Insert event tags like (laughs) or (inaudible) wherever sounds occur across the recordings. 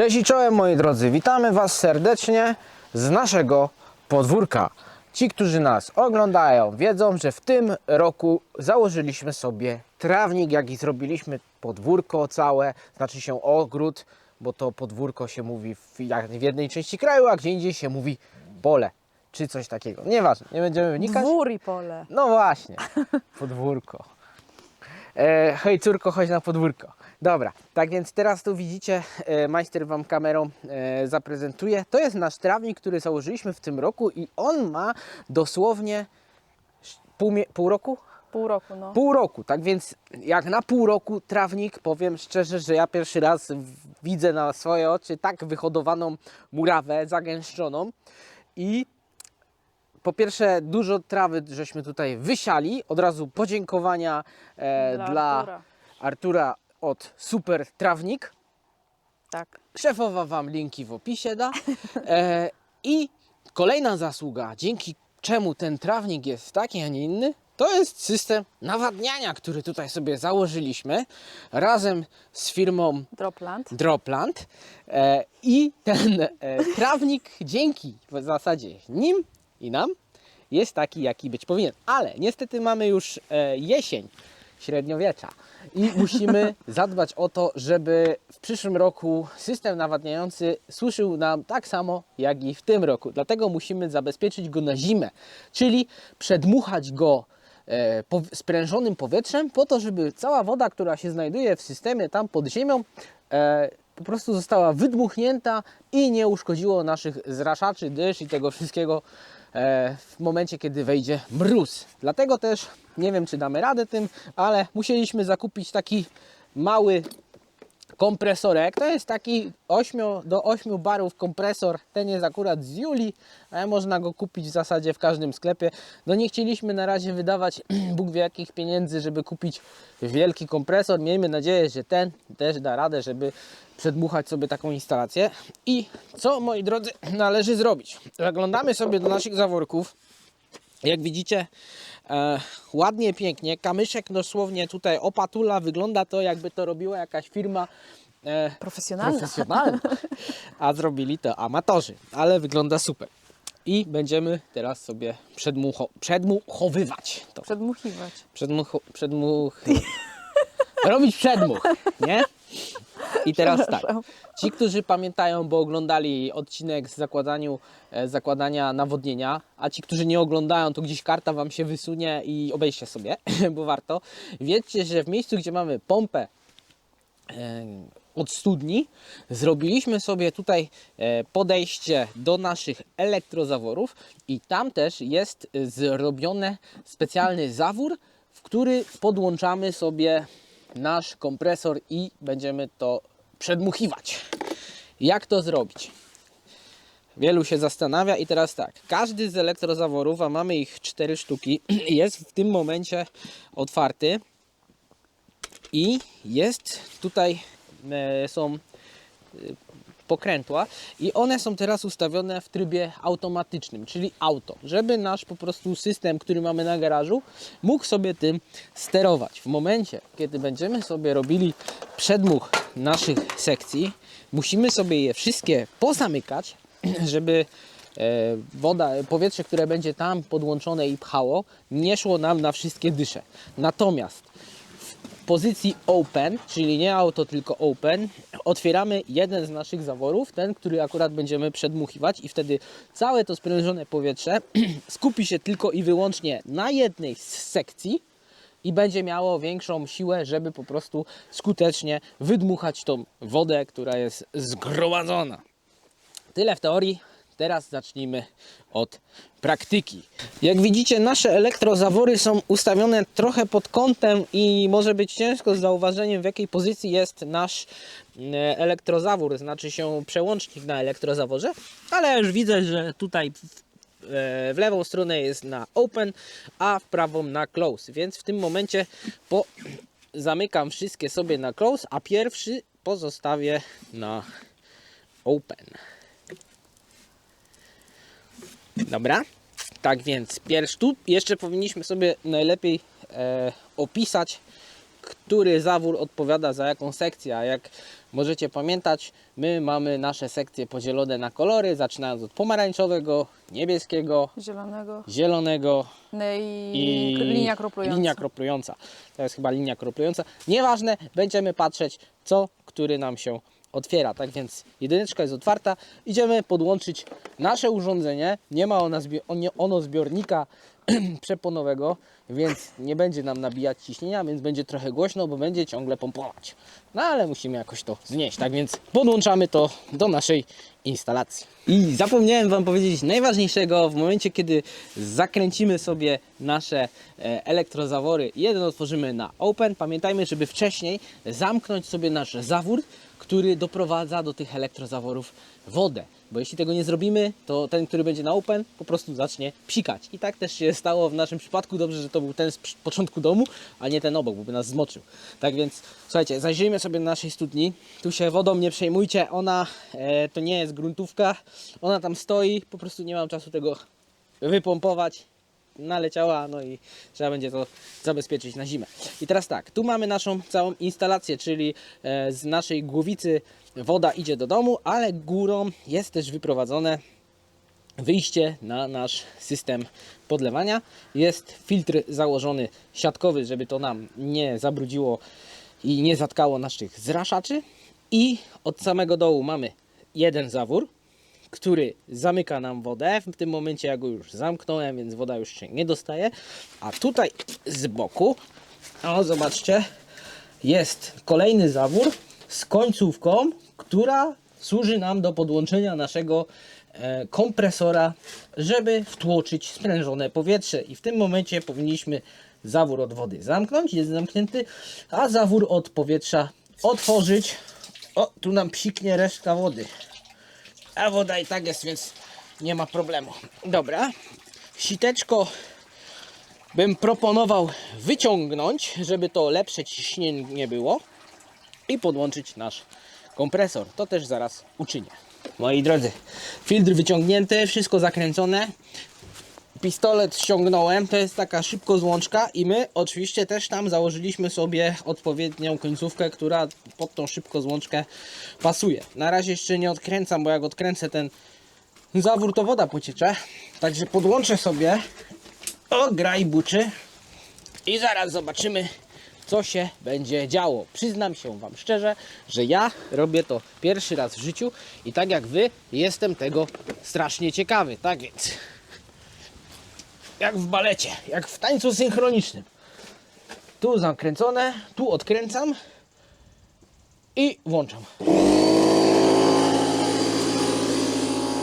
Cześć i czołem moi drodzy, witamy Was serdecznie z naszego podwórka. Ci, którzy nas oglądają, wiedzą, że w tym roku założyliśmy sobie trawnik, jak i zrobiliśmy podwórko całe, znaczy się ogród, bo to podwórko się mówi w, w jednej części kraju, a gdzie indziej się mówi pole, czy coś takiego. Nieważne, nie będziemy wnikać. Dwór i pole. No właśnie, podwórko. E, hej córko, chodź na podwórko. Dobra, tak więc teraz tu widzicie, e, majster Wam kamerą e, zaprezentuje. To jest nasz trawnik, który założyliśmy w tym roku i on ma dosłownie pół, pół roku? Pół roku, no. Pół roku, tak więc jak na pół roku trawnik, powiem szczerze, że ja pierwszy raz widzę na swoje oczy tak wyhodowaną murawę, zagęszczoną i po pierwsze dużo trawy żeśmy tutaj wysiali, od razu podziękowania e, Dla dla, Artura. Artura od Super Trawnik. Tak. Szefowa Wam linki w opisie da. E, I kolejna zasługa, dzięki czemu ten trawnik jest taki, a nie inny, to jest system nawadniania, który tutaj sobie założyliśmy razem z firmą Dropland. Dropland. E, I ten e, trawnik dzięki w zasadzie nim i nam jest taki, jaki być powinien. Ale niestety mamy już e, jesień średniowiecza i musimy (laughs) zadbać o to, żeby w przyszłym roku system nawadniający służył nam tak samo, jak i w tym roku. Dlatego musimy zabezpieczyć go na zimę, czyli przedmuchać go e, sprężonym powietrzem po to, żeby cała woda, która się znajduje w systemie tam pod ziemią, e, po prostu została wydmuchnięta i nie uszkodziło naszych zraszaczy, dysz i tego wszystkiego w momencie, kiedy wejdzie mróz. Dlatego też nie wiem, czy damy radę tym, ale musieliśmy zakupić taki mały kompresorek. To jest taki 8 do 8 barów kompresor. Ten jest akurat z Juli, ale można go kupić w zasadzie w każdym sklepie. No nie chcieliśmy na razie wydawać (clears throat) Bóg wie jakich pieniędzy, żeby kupić wielki kompresor. Miejmy nadzieję, że ten też da radę, żeby przedmuchać sobie taką instalację. I co moi drodzy należy zrobić? Zaglądamy sobie do naszych zaworków. Jak widzicie, e, ładnie, pięknie. Kamyszek dosłownie tutaj opatula. Wygląda to, jakby to robiła jakaś firma e, Profesjonalna. profesjonalna. A zrobili to amatorzy, ale wygląda super. I będziemy teraz sobie przedmucho, przedmuchowywać to. Przedmuchiwać. Przedmuch, przedmuch, (laughs) robić przedmuch, nie? I teraz tak. Ci, którzy pamiętają, bo oglądali odcinek z zakładaniu, e, zakładania nawodnienia, a ci, którzy nie oglądają, to gdzieś karta Wam się wysunie i obejście sobie, (laughs) bo warto. Wiedzcie, że w miejscu, gdzie mamy pompę e, od studni, zrobiliśmy sobie tutaj e, podejście do naszych elektrozaworów i tam też jest zrobiony specjalny zawór, w który podłączamy sobie nasz kompresor i będziemy to przedmuchiwać. Jak to zrobić? Wielu się zastanawia i teraz tak, każdy z elektrozaworów, a mamy ich cztery sztuki, (clears throat) jest w tym momencie otwarty i jest tutaj e, są e, pokrętła i one są teraz ustawione w trybie automatycznym, czyli auto, żeby nasz po prostu system, który mamy na garażu, mógł sobie tym sterować. W momencie, kiedy będziemy sobie robili przedmuch naszych sekcji, musimy sobie je wszystkie pozamykać, (clears throat) żeby e, woda, powietrze, które będzie tam podłączone i pchało, nie szło nam na wszystkie dysze. Natomiast pozycji open, czyli nie auto, tylko open, otwieramy jeden z naszych zaworów, ten, który akurat będziemy przedmuchiwać i wtedy całe to sprężone powietrze (clears throat) skupi się tylko i wyłącznie na jednej z sekcji i będzie miało większą siłę, żeby po prostu skutecznie wydmuchać tą wodę, która jest zgromadzona. Tyle w teorii. Teraz zacznijmy od praktyki. Jak widzicie, nasze elektrozawory są ustawione trochę pod kątem i może być ciężko z zauważeniem, w jakiej pozycji jest nasz e, elektrozawór, znaczy się przełącznik na elektrozaworze, ale już widzę, że tutaj e, w lewą stronę jest na open, a w prawą na close, więc w tym momencie po, zamykam wszystkie sobie na close, a pierwszy pozostawię na open. Dobra. Tak więc pierwszy tu jeszcze powinniśmy sobie najlepiej e, opisać który zawór odpowiada za jaką sekcję. A jak możecie pamiętać, my mamy nasze sekcje podzielone na kolory, zaczynając od pomarańczowego, niebieskiego, Zielonego. zielonego No i, i linia kroplująca. linia kroplująca. To jest chyba linia kroplująca. Nieważne, będziemy patrzeć, co, który nam się otwiera. Tak więc jedyneczka jest otwarta. Idziemy podłączyć nasze urządzenie. Nie ma ona zbi- ono zbiornika (clears throat) przeponowego, więc nie będzie nam nabijać ciśnienia, więc będzie trochę głośno, bo będzie ciągle pompować. No ale musimy jakoś to znieść. Tak więc podłączamy to do naszej instalacji. I zapomniałem Wam powiedzieć najważniejszego w momencie, kiedy zakręcimy sobie nasze e, elektrozawory. Jeden otworzymy na open. Pamiętajmy, żeby wcześniej zamknąć sobie nasz zawór, który doprowadza do tych elektrozaworów wodę. Bo jeśli tego nie zrobimy, to ten, który będzie na open, po prostu zacznie psikać. I tak też się stało w naszym przypadku. Dobrze, że to był ten z początku domu, a nie ten obok, bo by nas zmoczył. Tak więc, słuchajcie, zajrzyjmy sobie do naszej studni. Tu się wodą nie przejmujcie. Ona e, to nie jest gruntówka. Ona tam stoi. Po prostu nie mam czasu tego wypompować naleciała, no i trzeba będzie to zabezpieczyć na zimę. I teraz tak, tu mamy naszą całą instalację, czyli e, z naszej głowicy woda idzie do domu, ale górą jest też wyprowadzone wyjście na nasz system podlewania. Jest filtr założony siatkowy, żeby to nam nie zabrudziło i nie zatkało naszych zraszaczy. I od samego dołu mamy jeden zawór, który zamyka nam wodę. W tym momencie ja go już zamknąłem, więc woda już się nie dostaje. A tutaj z boku, o zobaczcie, jest kolejny zawór z końcówką, która służy nam do podłączenia naszego e, kompresora, żeby wtłoczyć sprężone powietrze. I w tym momencie powinniśmy zawór od wody zamknąć, jest zamknięty, a zawór od powietrza otworzyć. O, tu nam psiknie resztka wody. A woda i tak jest, więc nie ma problemu. Dobra. Siteczko bym proponował wyciągnąć, żeby to lepsze ciśnienie było i podłączyć nasz kompresor. To też zaraz uczynię. Moi drodzy, filtr wyciągnięty, wszystko zakręcone. Pistolet ściągnąłem, to jest taka szybko złączka i my oczywiście też tam założyliśmy sobie odpowiednią końcówkę, która pod tą szybko złączkę pasuje. Na razie jeszcze nie odkręcam, bo jak odkręcę ten zawór to woda pociecze. Także podłączę sobie o graj buczy i zaraz zobaczymy co się będzie działo. Przyznam się Wam szczerze, że ja robię to pierwszy raz w życiu i tak jak Wy jestem tego strasznie ciekawy. Tak więc jak w balecie, jak w tańcu synchronicznym. Tu zakręcone, tu odkręcam i włączam.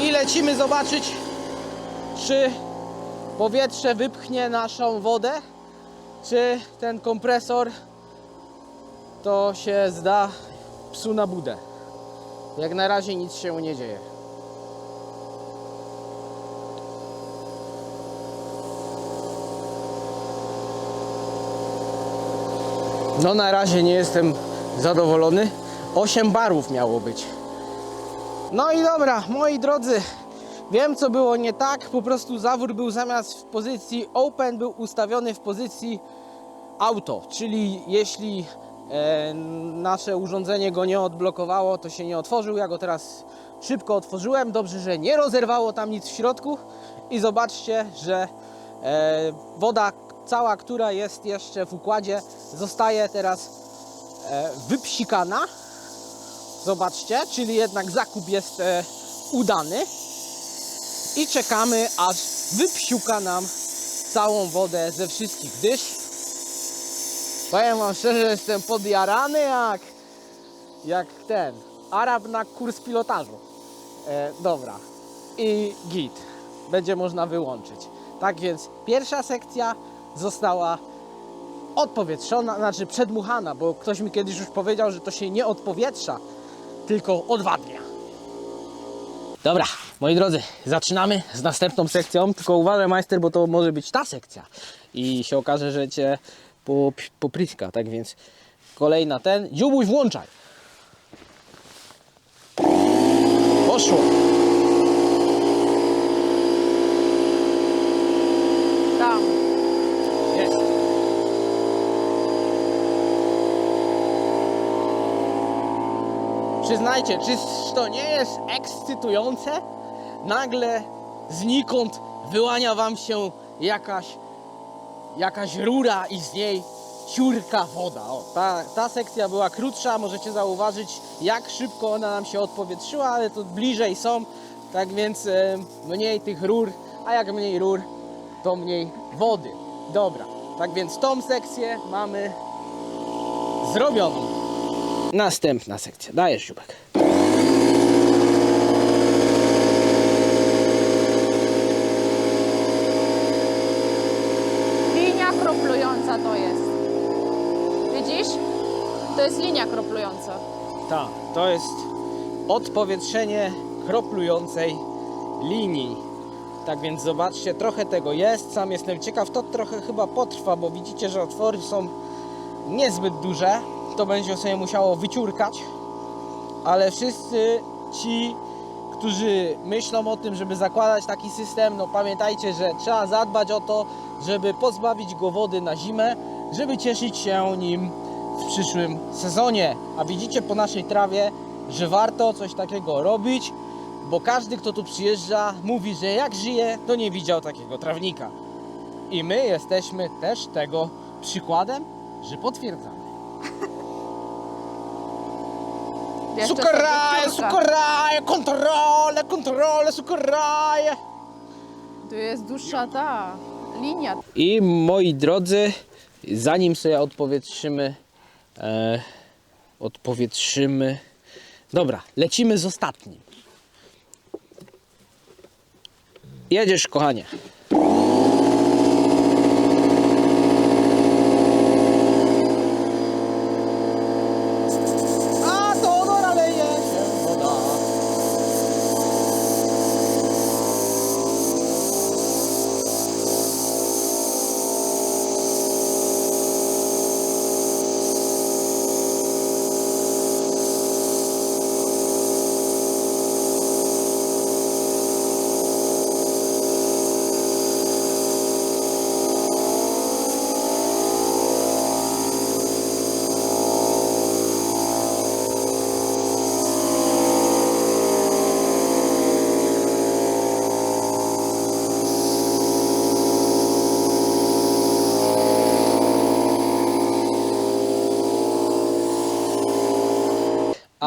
I lecimy zobaczyć, czy powietrze wypchnie naszą wodę, czy ten kompresor to się zda psu na budę. Jak na razie nic się nie dzieje. No na razie nie jestem zadowolony. 8 barów miało być. No i dobra, moi drodzy, wiem co było nie tak. Po prostu zawór był zamiast w pozycji open, był ustawiony w pozycji auto. Czyli jeśli e, nasze urządzenie go nie odblokowało, to się nie otworzył. Ja go teraz szybko otworzyłem. Dobrze, że nie rozerwało tam nic w środku. I zobaczcie, że e, woda cała, która jest jeszcze w układzie, zostaje teraz e, wypsikana. Zobaczcie, czyli jednak zakup jest e, udany. I czekamy, aż wypsiuka nam całą wodę ze wszystkich dysz. Powiem wam szczerze, że jestem podjarany jak, jak ten Arab na kurs pilotażu. E, dobra. I git. Będzie można wyłączyć. Tak więc pierwsza sekcja została odpowietrzona, znaczy przedmuchana, bo ktoś mi kiedyś już powiedział, że to się nie odpowietrza, tylko odwadnia. Dobra, moi drodzy, zaczynamy z następną sekcją. Tylko uważaj, majster, bo to może być ta sekcja. I się okaże, że cię po, popryska, tak więc kolejna ten. Dziubuś, włączaj. Poszło. Tam. Jest. Słuchajcie, czyż to nie jest ekscytujące? Nagle znikąd wyłania wam się jakaś, jakaś rura i z niej ciurka woda. O, ta, ta sekcja była krótsza, możecie zauważyć jak szybko ona nam się odpowietrzyła, ale to bliżej są, tak więc e, mniej tych rur, a jak mniej rur, to mniej wody. Dobra, tak więc tą sekcję mamy zrobioną. Następna sekcja. Dajesz siubek. Linia kroplująca to jest. Widzisz? To jest linia kroplująca. Tak, to jest odpowietrzenie kroplującej linii. Tak więc zobaczcie, trochę tego jest. Sam jestem ciekaw, to trochę chyba potrwa, bo widzicie, że otwory są niezbyt duże. To będzie sobie musiało wyciurkać. Ale wszyscy ci, którzy myślą o tym, żeby zakładać taki system, no pamiętajcie, że trzeba zadbać o to, żeby pozbawić go wody na zimę, żeby cieszyć się nim w przyszłym sezonie. A widzicie po naszej trawie, że warto coś takiego robić, bo każdy, kto tu przyjeżdża, mówi, że jak żyje, to nie widział takiego trawnika. I my jesteśmy też tego przykładem, że potwierdzamy. (laughs) Jeszcze Sukaraje, sobie sukaraje, kontrole, kontrole, sukaraje. Tu jest dłuższa ta linia. I moi drodzy, zanim sobie odpowietrzymy, e, odpowietrzymy. Dobra, lecimy z ostatnim. Jedziesz, kochanie. A to Dora leje się woda.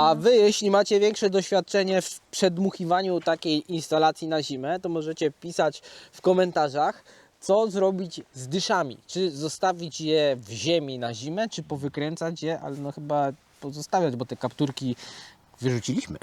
A wy, jeśli macie większe doświadczenie w przedmuchiwaniu takiej instalacji na zimę, to możecie pisać w komentarzach, co zrobić z dyszami. Czy zostawić je w ziemi na zimę, czy powykręcać je, ale no chyba pozostawiać, bo te kapturki wyrzuciliśmy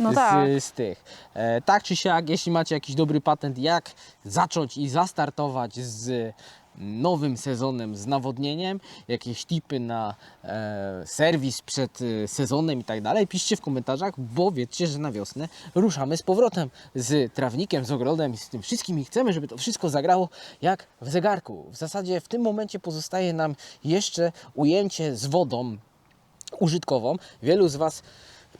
No (coughs) z, tak. z tych. E, tak czy siak, jeśli macie jakiś dobry patent, jak zacząć i zastartować z nowym sezonem z nawodnieniem, jakieś tipy na e, serwis przed e, sezonem i tak dalej, piszcie w komentarzach, bo wiecie, że na wiosnę ruszamy z powrotem z trawnikiem, z ogrodem i z tym wszystkim i chcemy, żeby to wszystko zagrało jak w zegarku. W zasadzie w tym momencie pozostaje nam jeszcze ujęcie z wodą użytkową. Wielu z Was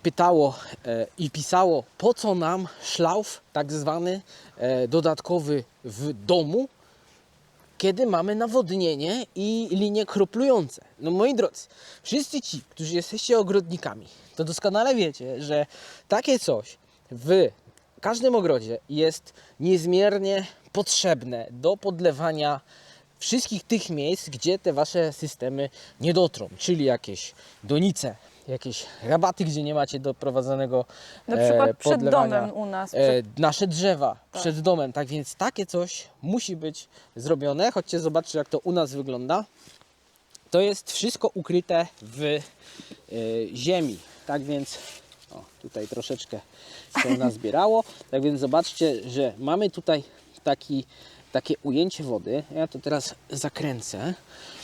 pytało e, i pisało, po co nam szlauf tak zwany e, dodatkowy w domu, kiedy mamy nawodnienie i linie kroplujące. No moi drodzy, wszyscy ci, którzy jesteście ogrodnikami, to doskonale wiecie, że takie coś w każdym ogrodzie jest niezmiernie potrzebne do podlewania wszystkich tych miejsc, gdzie te wasze systemy nie dotrą, czyli jakieś donice, jakieś rabaty, gdzie nie macie doprowadzonego Na e, przykład przed podlewania domem u nas. e, Przed... nasze drzewa Tak. przed domem. Tak więc takie coś musi być zrobione. Chodźcie zobaczcie jak to u nas wygląda. To jest wszystko ukryte w e, ziemi. Tak więc o, tutaj troszeczkę się (laughs) nazbierało. Tak więc zobaczcie, że mamy tutaj taki, takie ujęcie wody. Ja to teraz zakręcę.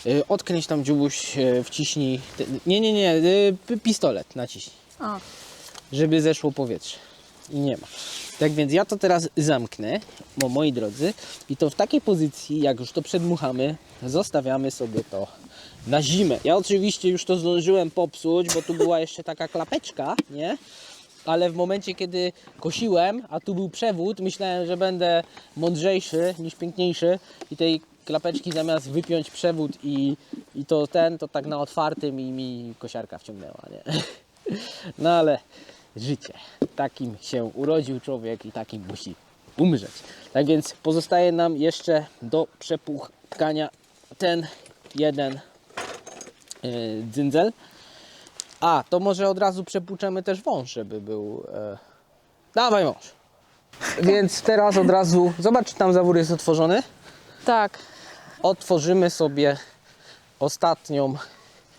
E, Odkręć tam dziubuś, e, wciśnij. Nie, nie, nie, e, pistolet naciśnij A, żeby zeszło powietrze. I nie ma. Tak więc ja to teraz zamknę, bo moi drodzy, i to w takiej pozycji, jak już to przedmuchamy, zostawiamy sobie to na zimę. Ja oczywiście już to zdążyłem popsuć, bo tu była jeszcze taka klapeczka, nie? Ale w momencie, kiedy kosiłem, a tu był przewód, myślałem, że będę mądrzejszy niż piękniejszy i tej klapeczki zamiast wypiąć przewód i, i to ten, to tak na otwartym i mi kosiarka wciągnęła, nie? (laughs) No ale życie. Takim się urodził człowiek i takim musi umrzeć. Tak więc pozostaje nam jeszcze do przepłukania ten jeden yy, dzyndzel. A, to może od razu przepłuczemy też wąż, żeby był... E... Dawaj wąż! Więc teraz od razu, zobacz czy tam zawór jest otworzony. Tak, Otworzymy sobie ostatnią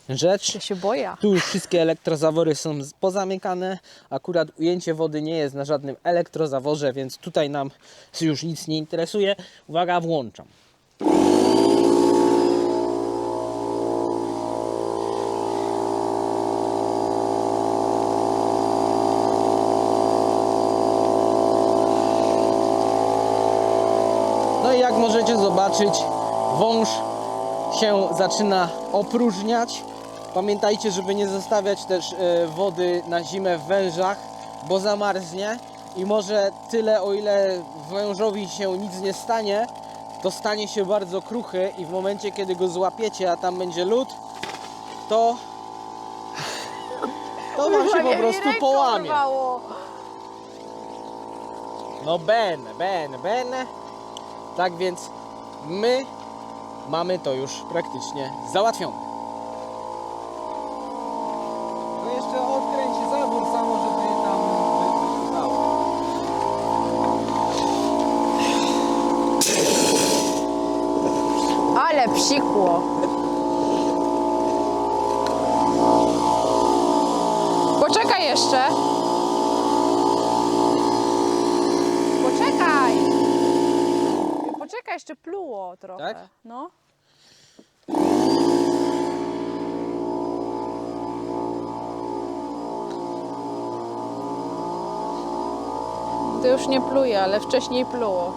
rzecz. ja się boję. Tu już wszystkie elektrozawory są pozamykane. Akurat ujęcie wody nie jest na żadnym elektrozaworze, więc tutaj nam już nic nie interesuje. Uwaga, włączam. No i jak możecie zobaczyć, wąż się zaczyna opróżniać. Pamiętajcie, żeby nie zostawiać też e, wody na zimę w wężach, bo zamarznie i może tyle, o ile wężowi się nic nie stanie, to stanie się bardzo kruchy i w momencie, kiedy go złapiecie, a tam będzie lód, to to wam się po prostu połamie. No ben, ben, ben. Tak więc my mamy to już praktycznie załatwione. No jeszcze odkręć zawór samo, żeby tam wyglądało. Ale psikło. Jeszcze pluło trochę. Tak? No. To już nie pluje, ale wcześniej pluło.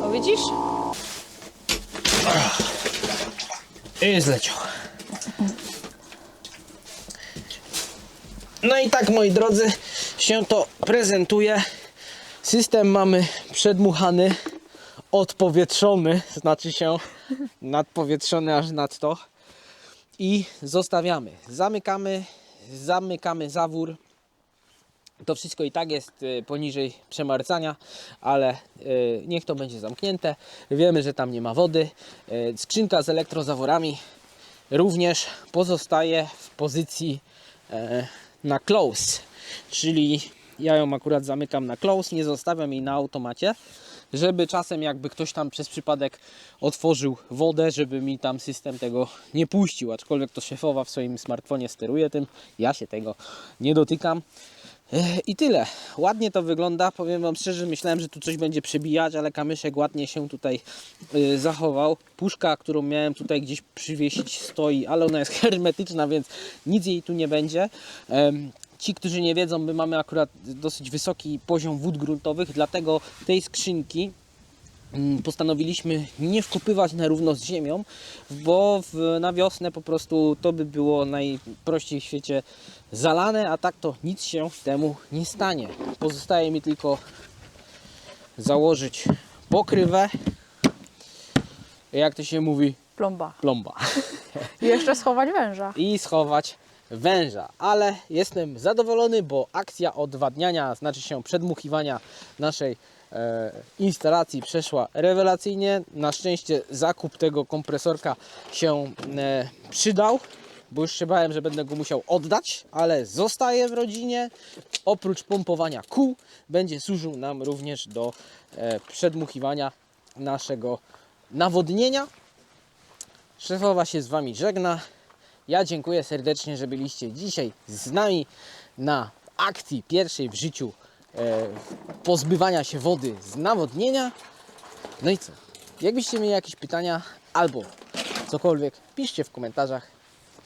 No widzisz? I zleciał. No i tak moi drodzy się to prezentuje. System mamy przedmuchany, odpowietrzony, (laughs) znaczy się nadpowietrzony aż nadto. I zostawiamy. Zamykamy, zamykamy zawór. To wszystko i tak jest y, poniżej przemarzania, ale y, niech to będzie zamknięte. Wiemy, że tam nie ma wody. Y, Skrzynka z elektrozaworami również pozostaje w pozycji e, na close, czyli ja ją akurat zamykam na close, nie zostawiam jej na automacie, żeby czasem jakby ktoś tam przez przypadek otworzył wodę, żeby mi tam system tego nie puścił, aczkolwiek to szefowa w swoim smartfonie steruje tym, ja się tego nie dotykam. I tyle. Ładnie to wygląda. Powiem Wam szczerze, myślałem, że tu coś będzie przebijać, ale kamyszek ładnie się tutaj y, zachował. Puszka, którą miałem tutaj gdzieś przywiesić, stoi, ale ona jest (laughs) hermetyczna, więc nic jej tu nie będzie. Ci, którzy nie wiedzą, my mamy akurat dosyć wysoki poziom wód gruntowych, dlatego tej skrzynki mm, postanowiliśmy nie wkopywać na równo z ziemią, bo w, na wiosnę po prostu to by było najprościej w świecie zalane, a tak to nic się temu nie stanie. Pozostaje mi tylko założyć pokrywę. Jak to się mówi? Plomba. Plomba. I jeszcze schować węża. I schować węża. Ale jestem zadowolony, bo akcja odwadniania, znaczy się przedmuchiwania naszej e, instalacji przeszła rewelacyjnie. Na szczęście zakup tego kompresorka się e, przydał, bo już się bałem, że będę go musiał oddać, ale zostaje w rodzinie. Oprócz pompowania kół będzie służył nam również do e, przedmuchiwania naszego nawodnienia. Szefowa się z Wami żegna. Ja dziękuję serdecznie, że byliście dzisiaj z nami na akcji pierwszej w życiu e, pozbywania się wody z nawodnienia. No i co? Jakbyście mieli jakieś pytania albo cokolwiek, piszcie w komentarzach.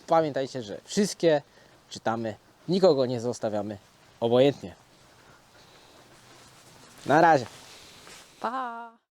Pamiętajcie, że wszystkie czytamy, nikogo nie zostawiamy obojętnie. Na razie. Pa!